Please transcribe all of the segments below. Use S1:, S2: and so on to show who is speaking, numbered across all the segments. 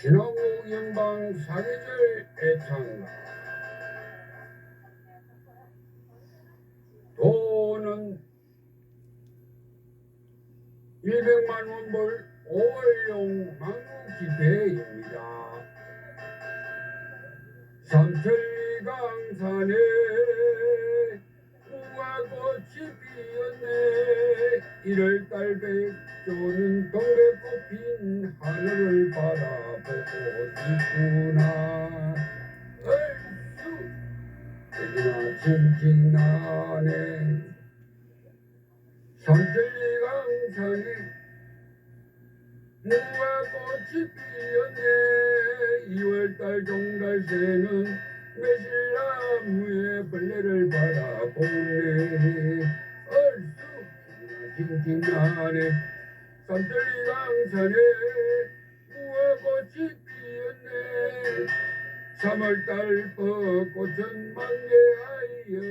S1: 신화국 영방 사계절 애창가 돈은 100만 원벌 5월용 망국기대입니다. 삼천리강산에 1월 달 백조는 동백꽃 핀 하늘을 바라보고 있구나. 얼쑤! 여기나 징징 나네 삼천리 강산에 무화꽃이 피었네. 2월달 종달새는 매실나무에 벌레를 바라보네 얼쑤 징징나네 삼천리강산에 무화꽃이 피었네. 3월달 벚꽃은 만개하여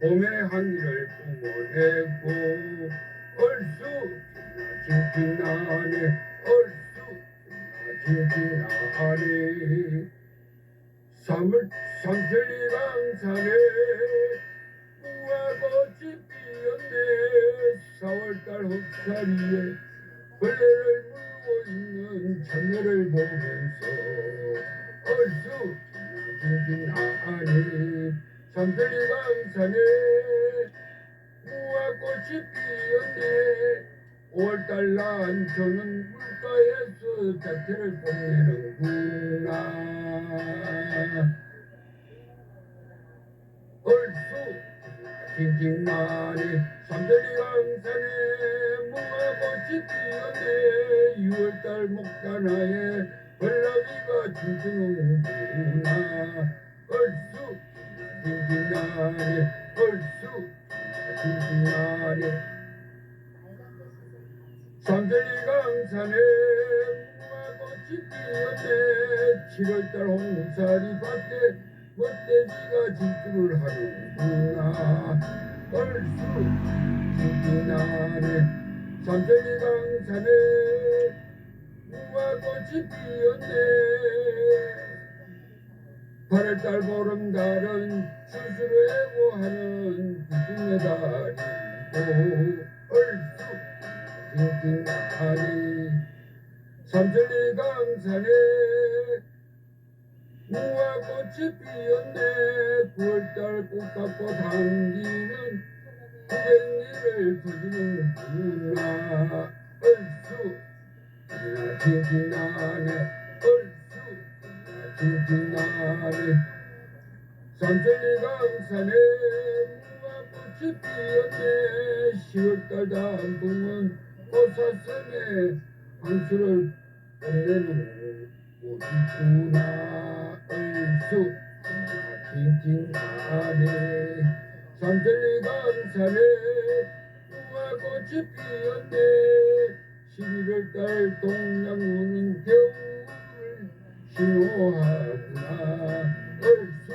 S1: 봄의 향기를 뿜어내고 얼쑤 징징 나네 얼쑤 징징 나네 삼월 삼천리 강산에 무화 꽃이 피었네 4월달 흑사리에 벌레를 물고 있는 참외를 보면서 얼쑤 징징나네 삼천리강산에 무화꽃이 피었네. 5월달 난 저는 물가에서 자태를 뽐내는구나. 얼쑤 징징나네 삼천리강산에 무화 꽃이 피었네. 6월달 목단화에 벌나비가 춤추는구나. 얼쑤 징징나네 얼쑤 징징나네 삼천리강산에 무화 꽃이 피었네. 7월달 홍사리 밭에 멧돼지가 질주를 하는구나. 얼쑤 징징나네 삼천리 강산에 무화꽃이 피었네. 8월달 보름달은 스스로 해고하는 구중의 달이고 얼쑤 징징나니 삼천리 강산에 무화 꽃이 피었네. 9월달 꽃갖고 당기는 구백리를 부르는구나 얼쑤 징징 나네. 얼쑤 징징 나네. 삼천리 강산에 무화꽃이 피었네. 10월달 단풍은 꽃사슴에 황수를 뽐내는 꽃이구나 얼쑤 징징나네 삼천리 강산에 무화꽃이 피었네. 11월달 동양우는 겨울을 신호하구나 얼쑤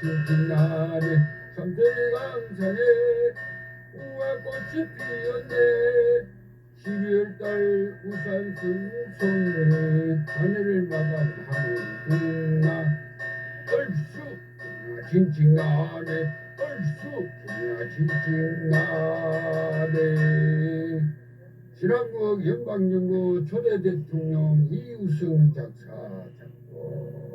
S1: 징징나네 삼천리 강산에 우화꽃이 피었네 12월달 우산 승송에 하늘을 마감하는구나. 얼쑤 징징나네. 얼쑤 징징나네. 신한국 연방연구 초대 대통령 이우승 작사 작가